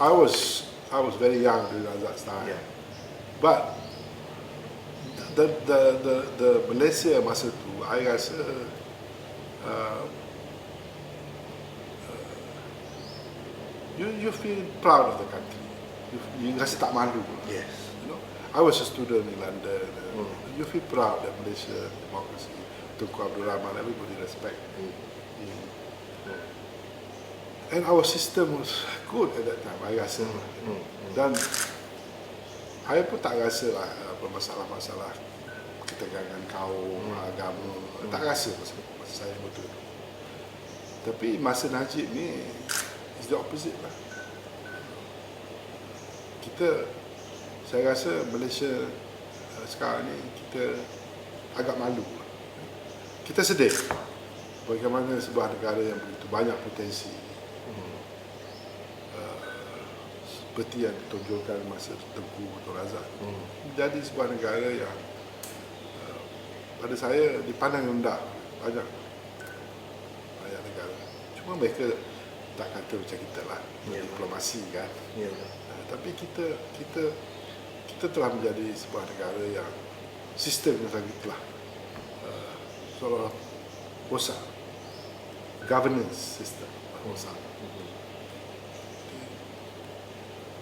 I was I was very young at that time. Yeah. But the the the the Malaysia masa tu I rasa uh, uh, you you feel proud of the country. You, you rasa tak malu. Yes. You know, I was a student in London. Uh, Mm. You feel proud that Malaysia democracy. Tunku Abdul Rahman, everybody respect. Mm. Mm. And our system was good at that time, I rasa. Mm. Dan saya pun tak rasa lah apa masalah-masalah ketegangan kaum, Hmm. agama. Tak rasa masa, masa saya betul. Tapi masa Najib ni is the opposite lah. Kita, saya rasa Malaysia uh, sekarang ni kita agak malu. Kita sedih bagaimana sebuah negara yang begitu banyak potensi seperti yang ditonjolkan masa Tengku Dr. Razak Mm. menjadi sebuah negara yang uh, pada saya dipandang rendah banyak banyak negara cuma mereka tak kata macam kita lah Ya. diplomasi kan Ya. uh, tapi kita kita kita telah menjadi sebuah negara yang sistem yang sangat telah uh, seolah rosak governance system rosak Mhm.